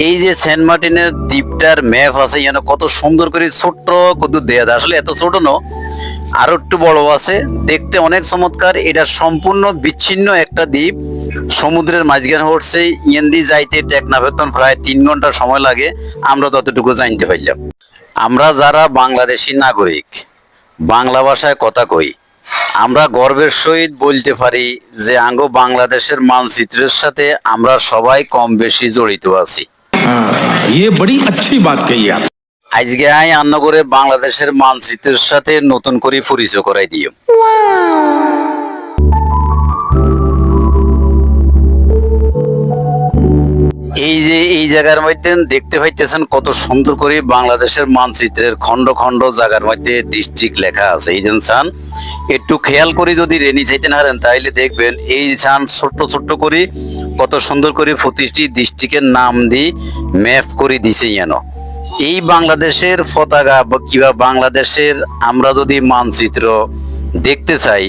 এই যে সেন্ট মার্টিনের দ্বীপটার ম্যাপ আছে, যেন কত সুন্দর করে ছোট্ট কত দেয়া যায়। আসলে এত ছোট ন, আরও একটু বড় আছে। দেখতে অনেক চমৎকার, এটা সম্পূর্ণ বিচ্ছিন্ন একটা দ্বীপ। সমুদ্রের মাঝখানে হচ্ছে ইয়েন্দি যাইতে টেকনাফেতন প্রায় তিন ঘণ্টা সময় লাগে। আমরা ততটুকু জানতে পারলাম। আমরা যারা বাংলাদেশি নাগরিক, বাংলা ভাষায় কথা কই, আমরা গর্বের সহিত বলতে পারি যে আঙ্গ বাংলাদেশের মানচিত্রের সাথে আমরা সবাই কম বেশি জড়িত আছি। हाँ, ये बड़ी अच्छी बात कही आप আজকে আই আন্ন করে বাংলাদেশের মানচিত্রের সাথে নতুন করে পরিচয় করাই দিও এই যে এই জায়গার মধ্যে দেখতে পাইতেছেন কত সুন্দর করে বাংলাদেশের মানচিত্রের খন্ড খন্ড জায়গার মধ্যে ডিস্ট্রিক্ট লেখা আছে। এই যে ছান, একটু খেয়াল করে যদি রেনি চাইতেন হারেন, তাইলে দেখবেন এই ছান ছোট্ট ছোট্ট করে কত সুন্দর করে প্রতিটি ডিস্ট্রিক্টের নাম দিয়ে ম্যাপ করে দিছে যেন। এই বাংলাদেশের পতাকা বা কিবা বাংলাদেশের আমরা যদি মানচিত্র দেখতে চাই,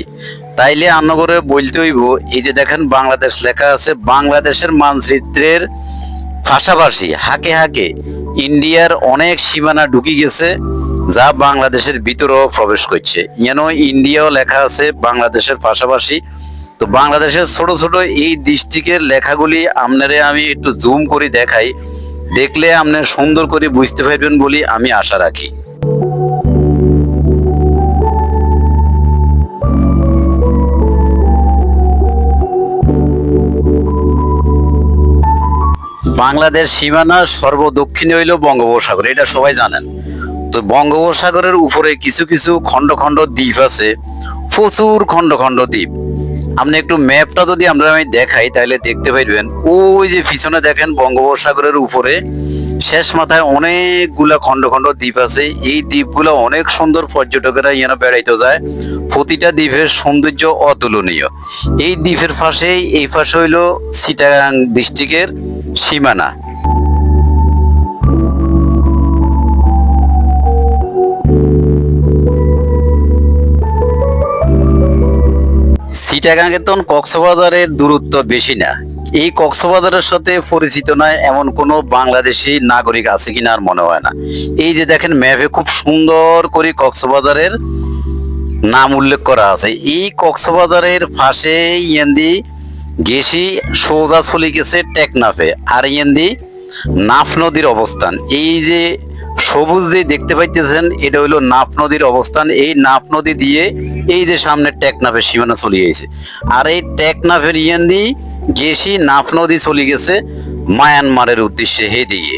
তাইলে আন্নগরে বলতে হইব, এই যে দেখেন বাংলাদেশ লেখা আছে, বাংলাদেশের মানচিত্রের পাশাপাশি হাকে হাকে ইন্ডিয়ার অনেক সীমানা ঢুকি গেছে যা বাংলাদেশের ভিতরেও প্রবেশ করছে। যেন ইন্ডিয়াও লেখা আছে বাংলাদেশের পাশাপাশি? তো বাংলাদেশের ছোট ছোট এই ডিস্ট্রিক্টের লেখাগুলি আপনারে আমি একটু জুম করে দেখাই। দেখলে আপনি সুন্দর করে বুঝতে পারবেন বলে আমি আশা রাখি। বাংলাদেশ সীমানা সর্বদক্ষিণে হইল বঙ্গোপসাগর, এটা সবাই জানেন। তো বঙ্গোপসাগরের উপরে কিছু কিছু খণ্ড খণ্ড দ্বীপ আছে, প্রচুর খণ্ড খণ্ড দ্বীপ। আপনি একটু ম্যাপটা যদি আমরা আমি দেখাই, তাহলে দেখতে পাইবেন, ওই যে পিছনে দেখেন বঙ্গোপসাগরের উপরে শেষ মাথায় অনেকগুলা খণ্ড খণ্ড দ্বীপ আছে। এই দ্বীপগুলো অনেক সুন্দর পর্যটকেরা এখানে বেড়াইতে যায়। প্রতিটা দ্বীপের সৌন্দর্য অতুলনীয়। এই দ্বীপের পাশেই, এই পাশে হইল সিটাগাং ডিস্ট্রিক্টের সীমানা। সিটাগাঙ্গে তো কক্সবাজারের দূরত্ব বেশি না। এই কক্সবাজারের সাথে পরিচিত নয় এমন কোনো বাংলাদেশি নাগরিক আছে কিনা আর মনে হয় না। এই যে দেখেন ম্যাপে খুব সুন্দর করে কক্সবাজারের নাম উল্লেখ করা আছে। এই কক্সবাজারের পাশে ইয়েন্দি গেছি সোজা চলে গেছে টেকনাফে আর ইয়েন্দি নাফ নদীর অবস্থান। এই যে সবুজ যে দেখতে পাইতেছেন, এটা হইল নাফ নদীর অবস্থান। এই নাফ নদী দিয়ে এই যে সামনে টেকনাফের সীমানা চলে গেছে। আর এই টেকনাফের ইয়েন্দি গেছি, নাফ নদী চলে গেছে মায়ানমারের উদ্দেশ্যে হে দিয়ে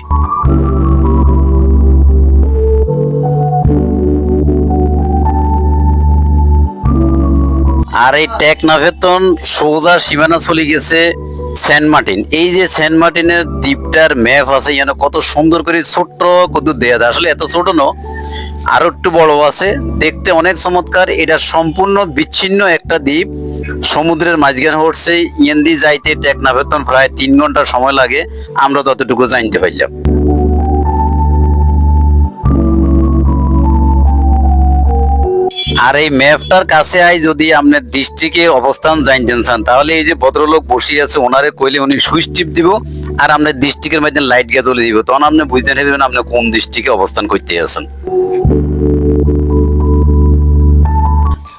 আর এই টেকনাফেতন সোজা সীমানা চলে গেছে সেন্ট মার্টিন। এই যে সেন্ট মার্টিনের দ্বীপটার ম্যাপ আছে, যেন কত সুন্দর করে ছোট্ট কত দেয়া যায়। আসলে এত ছোট ন, আরও একটু বড় আছে। দেখতে অনেক চমৎকার, এটা সম্পূর্ণ বিচ্ছিন্ন একটা দ্বীপ। সমুদ্রের মাঝখানে হচ্ছে, ইয়েন্দি যাইতে টেকনাফেতন প্রায় তিন ঘণ্টা সময় লাগে। আমরা ততটুকু জানতে পারলাম। আর এই ম্যাপটার কাছে আই যদি আপনার ডিস্ট্রিক্টের অবস্থান জানতেন চান তাহলে এই যে ভদ্রলোক বসে আছে, ওনারে কইলে উনি সুইচ টিপ দিব আর আপনার ডিস্ট্রিক্টের মধ্যে লাইট গিয়ে চলে দিব। তখন আপনি বুঝতে নেবেন আপনি কোন ডিস্ট্রিক্টে অবস্থান করতে আছেন।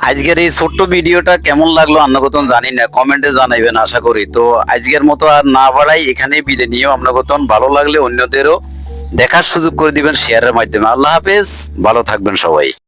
আজকের এই ছোট্ট ভিডিওটা কেমন লাগল আন্নগতন জানি না, কমেন্টে জানাইবেন, আশা করি। তো আজকের মতো আর না বাড়াই, এখানেই বিদায় নিয়েও আন্নগতন ভালো লাগলে অন্যদেরও দেখার সুযোগ করে দিবেন শেয়ারের মাধ্যমে। আল্লাহ হাফেজ, ভালো থাকবেন সবাই।